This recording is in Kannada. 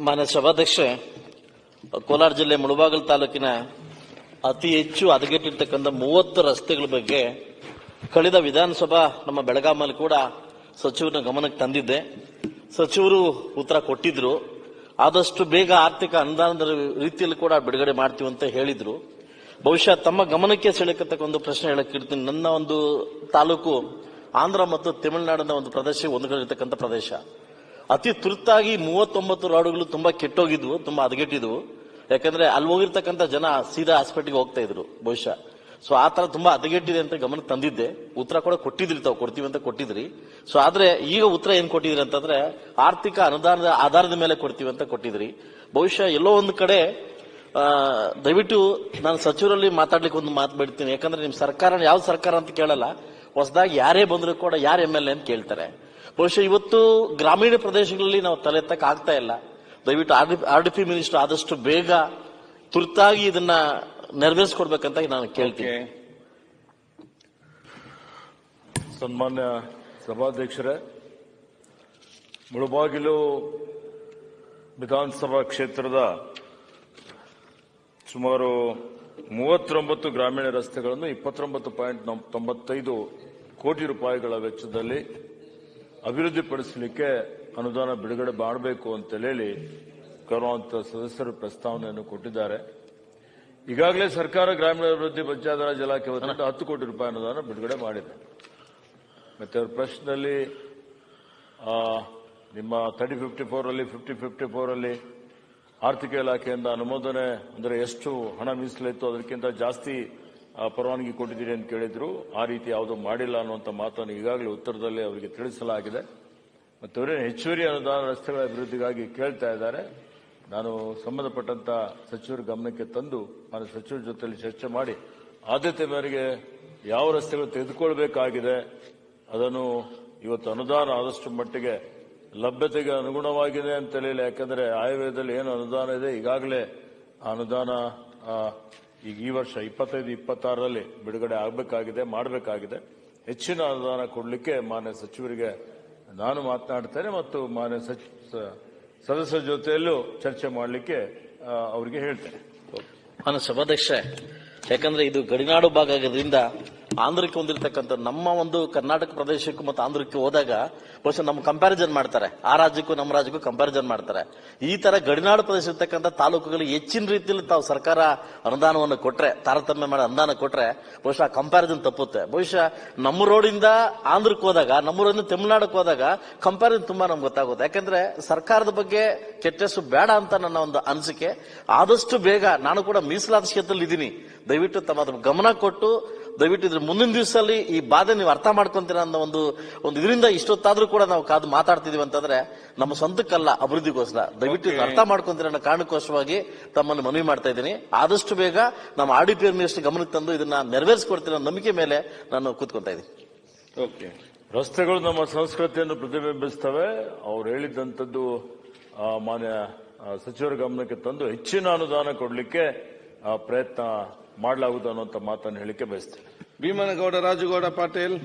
ಮಾನ್ಯ ಸಭಾಧ್ಯಕ್ಷ ಕೋಲಾರ ಜಿಲ್ಲೆ ಮುಳುಬಾಗಲ್ ತಾಲೂಕಿನ ಅತಿ ಹೆಚ್ಚು ಹದಗೆಟ್ಟಿರ್ತಕ್ಕಂಥ ಮೂವತ್ತು ರಸ್ತೆಗಳ ಬಗ್ಗೆ ಕಳೆದ ವಿಧಾನಸಭಾ ನಮ್ಮ ಬೆಳಗಾಮಲ್ಲಿ ಕೂಡ ಸಚಿವರ ಗಮನಕ್ಕೆ ತಂದಿದ್ದೆ. ಸಚಿವರು ಉತ್ತರ ಕೊಟ್ಟಿದ್ರು. ಆದಷ್ಟು ಬೇಗ ಆರ್ಥಿಕ ಅನುದಾನದ ರೀತಿಯಲ್ಲಿ ಕೂಡ ಬಿಡುಗಡೆ ಮಾಡ್ತೀವಿ ಅಂತ ಹೇಳಿದ್ರು. ಬಹುಶಃ ತಮ್ಮ ಗಮನಕ್ಕೆ ಸೆಳೆಕತಕ್ಕ ಒಂದು ಪ್ರಶ್ನೆ ಹೇಳಕ್ಕಿರ್ತೀನಿ ನನ್ನ ಒಂದು ತಾಲೂಕು ಆಂಧ್ರ ಮತ್ತು ತಮಿಳುನಾಡಿನ ಒಂದು ಪ್ರದೇಶ ಒಂದು ಪ್ರದೇಶ. ಅತಿ ತುರ್ತಾಗಿ ಮೂವತ್ತೊಂಬತ್ತು ರಾಡುಗಳು ತುಂಬಾ ಕೆಟ್ಟೋಗಿದ್ವು, ತುಂಬಾ ಹದಗೆಟ್ಟಿದ್ವು ಯಾಕಂದ್ರೆ ಅಲ್ಲಿ ಹೋಗಿರ್ತಕ್ಕಂಥ ಜನ ಸೀದಾ ಹಾಸ್ಪಿಟ್ಲಿಗೆ ಹೋಗ್ತಾ ಇದ್ರು, ಬಹುಶಃ. ಸೊ ಆ ತರ ತುಂಬಾ ಹದಗೆಟ್ಟಿದೆ ಅಂತ ಗಮನಕ್ಕೆ ತಂದಿದ್ದೆ. ಉತ್ತರ ಕೂಡ ಕೊಟ್ಟಿದ್ರಿ ತಾವು, ಕೊಡ್ತೀವಿ ಅಂತ ಕೊಟ್ಟಿದ್ರಿ. ಸೊ ಆದ್ರೆ ಈಗ ಉತ್ತರ ಏನ್ ಕೊಟ್ಟಿದ್ರಿ ಅಂತಂದ್ರೆ, ಆರ್ಥಿಕ ಅನುದಾನದ ಆಧಾರದ ಮೇಲೆ ಕೊಡ್ತೀವಿ ಅಂತ ಕೊಟ್ಟಿದ್ರಿ. ಬಹುಶಃ ಎಲ್ಲೋ ಒಂದು ಕಡೆ ದಯವಿಟ್ಟು ನಾನು ಸಚಿವರಲ್ಲಿ ಮಾತಾಡ್ಲಿಕ್ಕೆ ಒಂದು ಮಾತು ಬಿಡ್ತೀನಿ. ಯಾಕಂದ್ರೆ ನಿಮ್ ಸರ್ಕಾರ ಯಾವ ಸರ್ಕಾರ ಅಂತ ಕೇಳಲ್ಲ. ಹೊಸದಾಗಿ ಯಾರೇ ಬಂದರೂ ಕೂಡ ಯಾರು ಎಂ ಎಲ್ ಎ ಅಂತ ಕೇಳ್ತಾರೆ. ಬಹುಶಃ ಇವತ್ತು ಗ್ರಾಮೀಣ ಪ್ರದೇಶಗಳಲ್ಲಿ ನಾವು ತಲೆ ಎತ್ತಕ್ಕೆ ಆಗ್ತಾ ಇಲ್ಲ. ದಯವಿಟ್ಟು ಆರ್ ಡಿ ಪಿ ಮಿನಿಸ್ಟರ್ ಆದಷ್ಟು ಬೇಗ ತುರ್ತಾಗಿ ಇದನ್ನ ನೆರವೇರಿಸ್ಕೊಡ್ಬೇಕಂತ ನಾನು ಕೇಳ್ತೀನಿ. ಸನ್ಮಾನ್ಯ ಸಭಾಧ್ಯಕ್ಷರೇ, ಮುಳುಬಾಗಿಲು ವಿಧಾನಸಭಾ ಕ್ಷೇತ್ರದ ಸುಮಾರು ಮೂವತ್ತೊಂಬತ್ತು ಗ್ರಾಮೀಣ ರಸ್ತೆಗಳನ್ನು ಇಪ್ಪತ್ತೊಂಬತ್ತು ಪಾಯಿಂಟ್ ತೊಂಬತ್ತೈದು ಕೋಟಿ ರೂಪಾಯಿಗಳ ವೆಚ್ಚದಲ್ಲಿ ಅಭಿವೃದ್ಧಿಪಡಿಸಲಿಕ್ಕೆ ಅನುದಾನ ಬಿಡುಗಡೆ ಮಾಡಬೇಕು ಅಂತ ಹೇಳಿ ಕರುವಂತ ಸದಸ್ಯರು ಪ್ರಸ್ತಾವನೆಯನ್ನು ಕೊಟ್ಟಿದ್ದಾರೆ. ಈಗಾಗಲೇ ಸರ್ಕಾರ ಗ್ರಾಮೀಣಾಭಿವೃದ್ಧಿ ಪಂಚಾಯತ್ ಇಲಾಖೆ ವತಿಯಿಂದ ಹತ್ತು ಕೋಟಿ ರೂಪಾಯಿ ಅನುದಾನ ಬಿಡುಗಡೆ ಮಾಡಿದೆ. ಮತ್ತೆ ಅವ್ರ ಪ್ರಶ್ನೆಯಲ್ಲಿ ನಿಮ್ಮ ತರ್ಟಿ ಫಿಫ್ಟಿ ಫೋರ್ ಅಲ್ಲಿ ಫಿಫ್ಟಿ ಫಿಫ್ಟಿ ಫೋರ್ ಅಲ್ಲಿ ಆರ್ಥಿಕ ಇಲಾಖೆಯಿಂದ ಅನುಮೋದನೆ ಅಂದರೆ ಎಷ್ಟು ಹಣ ಮೀಸಲಿತ್ತು, ಅದಕ್ಕಿಂತ ಜಾಸ್ತಿ ಪರವಾನಗಿ ಕೊಟ್ಟಿದ್ದೀರಿ ಅಂತ ಕೇಳಿದ್ರು. ಆ ರೀತಿ ಯಾವುದೂ ಮಾಡಿಲ್ಲ ಅನ್ನುವಂಥ ಮಾತನ್ನು ಈಗಾಗಲೇ ಉತ್ತರದಲ್ಲಿ ಅವರಿಗೆ ತಿಳಿಸಲಾಗಿದೆ. ಮತ್ತು ಅವರೇ ಹೆಚ್ಚುವರಿ ಅನುದಾನ ರಸ್ತೆಗಳ ಅಭಿವೃದ್ಧಿಗಾಗಿ ಕೇಳ್ತಾ ಇದ್ದಾರೆ. ನಾನು ಸಂಬಂಧಪಟ್ಟಂತ ಸಚಿವರ ಗಮನಕ್ಕೆ ತಂದು ನಾನು ಸಚಿವರ ಜೊತೆಯಲ್ಲಿ ಚರ್ಚೆ ಮಾಡಿ ಆದ್ಯತೆ ಮೇರೆಗೆ ಯಾವ ರಸ್ತೆಗಳು ತೆಗೆದುಕೊಳ್ಬೇಕಾಗಿದೆ, ಅದನ್ನು ಇವತ್ತು ಅನುದಾನ ಆದಷ್ಟು ಮಟ್ಟಿಗೆ ಲಭ್ಯತೆಗೆ ಅನುಗುಣವಾಗಿದೆ ಅಂತ ಹೇಳಿಲ್ಲ. ಯಾಕಂದ್ರೆ ಆಯವ್ಯಯದಲ್ಲಿ ಏನು ಅನುದಾನ ಇದೆ, ಈಗಾಗಲೇ ಆ ಅನುದಾನ ಈಗ ಈ ವರ್ಷ ಇಪ್ಪತ್ತೈದು, ಇಪ್ಪತ್ತಾರರಲ್ಲಿ ಬಿಡುಗಡೆ ಆಗಬೇಕಾಗಿದೆ, ಮಾಡಬೇಕಾಗಿದೆ. ಹೆಚ್ಚಿನ ಅನುದಾನ ಕೊಡಲಿಕ್ಕೆ ಮಾನ್ಯ ಸಚಿವರಿಗೆ ನಾನು ಮಾತನಾಡ್ತೇನೆ ಮತ್ತು ಮಾನ್ಯ ಸಚ್- ಸದಸ್ಯರ ಜೊತೆಯಲ್ಲೂ ಚರ್ಚೆ ಮಾಡಲಿಕ್ಕೆ ಅವರಿಗೆ ಹೇಳ್ತೇನೆ. ನಾನು ಸಭಾಧ್ಯಕ್ಷ ಯಾಕಂದ್ರೆ ಇದು ಗಡಿನಾಡು ಭಾಗ ಆಗೋದ್ರಿಂದ ಆಂಧ್ರಕ್ಕೆ ಹೊಂದಿರತಕ್ಕಂಥ ನಮ್ಮ ಒಂದು ಕರ್ನಾಟಕ ಪ್ರದೇಶಕ್ಕೂ ಮತ್ತು ಆಂಧ್ರಕ್ಕೆ ಹೋದಾಗ ಬಹುಶಃ ನಮ್ಮ ಕಂಪ್ಯಾರಿಸನ್ ಮಾಡ್ತಾರೆ. ಆ ರಾಜ್ಯಕ್ಕೂ ನಮ್ಮ ರಾಜ್ಯಕ್ಕೂ ಕಂಪ್ಯಾರಿಸನ್ ಮಾಡ್ತಾರೆ. ಈ ತರ ಗಡಿನಾಡು ಪ್ರದೇಶ ಇರ್ತಕ್ಕಂಥ ತಾಲೂಕುಗಳಿಗೆ ಹೆಚ್ಚಿನ ರೀತಿಯಲ್ಲಿ ತಾವು ಸರ್ಕಾರ ಅನುದಾನವನ್ನು ಕೊಟ್ಟರೆ ತಾರತಮ್ಯ ಮಾಡಿ ಅನುದಾನ ಕೊಟ್ಟರೆ ಬಹುಶಃ ಕಂಪ್ಯಾರಿಸನ್ ತಪ್ಪುತ್ತೆ. ಬಹುಶಃ ನಮ್ಮ ರೋಡಿಂದ ಆಂಧ್ರಕ್ಕೆ ಹೋದಾಗ, ನಮ್ಮ ರೋಡಿಂದ ತಮಿಳುನಾಡಕ್ಕೆ ಹೋದಾಗ ಕಂಪ್ಯಾರಿಸನ್ ತುಂಬಾ ನಮ್ಗೆ ಗೊತ್ತಾಗುತ್ತೆ. ಯಾಕಂದ್ರೆ ಸರ್ಕಾರದ ಬಗ್ಗೆ ಕೆಟ್ಟಷ್ಟು ಬೇಡ ಅಂತ ನನ್ನ ಒಂದು ಅನಿಸಿಕೆ. ಆದಷ್ಟು ಬೇಗ ನಾನು ಕೂಡ ಮೀಸಲಾದ ಕ್ಷೇತ್ರದಲ್ಲಿ ಇದ್ದೀನಿ ದಯವಿಟ್ಟು ತಮ್ಮ ಗಮನ ಕೊಟ್ಟು ದಯವಿಟ್ಟು ಇದ್ರ ಮುಂದಿನ ದಿವಸದಲ್ಲಿ ಈ ಬಾಧೆ ನೀವು ಅರ್ಥ ಮಾಡ್ಕೊಂತೀರ ಅನ್ನೋ ಒಂದು ಒಂದು ಇದರಿಂದ ಇಷ್ಟೊತ್ತಾದ್ರೂ ಕೂಡ ನಾವು ಕಾದು ಮಾತಾಡ್ತಿದೀವಿ ಅಂತಂದ್ರೆ ನಮ್ಮ ಸ್ವಂತಕ್ಕಲ್ಲ ಅಭಿವೃದ್ಧಿಗೋಸ್ಕರ. ದಯವಿಟ್ಟು ಇದನ್ನ ಅರ್ಥ ಮಾಡ್ಕೊಂತೀರ ಅನ್ನೋ ಕಾರಣಕ್ಕೋಸ್ಕರವಾಗಿ ತಮ್ಮನ್ನು ಮನವಿ ಮಾಡ್ತಾ ಇದ್ದೀನಿ. ಆದಷ್ಟು ಬೇಗ ನಮ್ಮ ಆಡಿ ಡಿ ಪಿ ಮಿನಿಸ್ಟರ್ ಗಮನಕ್ಕೆ ತಂದು ಇದನ್ನ ನೆರವೇರಿಸ್ಕೊಡ್ತೀನಿ ಅನ್ನೋ ನಂಬಿಕೆ ಮೇಲೆ ನಾನು ಕೂತ್ಕೊಂತಾ ಇದ್ದೀನಿ. ಓಕೆ ರಸ್ತೆಗಳು ನಮ್ಮ ಸಂಸ್ಕೃತಿಯನ್ನು ಪ್ರತಿಬಿಂಬಿಸ್ತವೆ. ಅವ್ರು ಹೇಳಿದ್ದಂಥದ್ದು ಆ, ಮಾನ್ಯ ಸಚಿವರ ಗಮನಕ್ಕೆ ತಂದು ಹೆಚ್ಚಿನ ಅನುದಾನ ಕೊಡಲಿಕ್ಕೆ ಪ್ರಯತ್ನ ಮಾಡಲಾಗುವುದು ಅನ್ನುವಂಥ ಮಾತನ್ನು ಹೇಳಿಕೆ ಬಯಸ್ತೇನೆ. ಭೀಮನಗೌಡ ರಾಜುಗೌಡ ಪಾಟೀಲ್.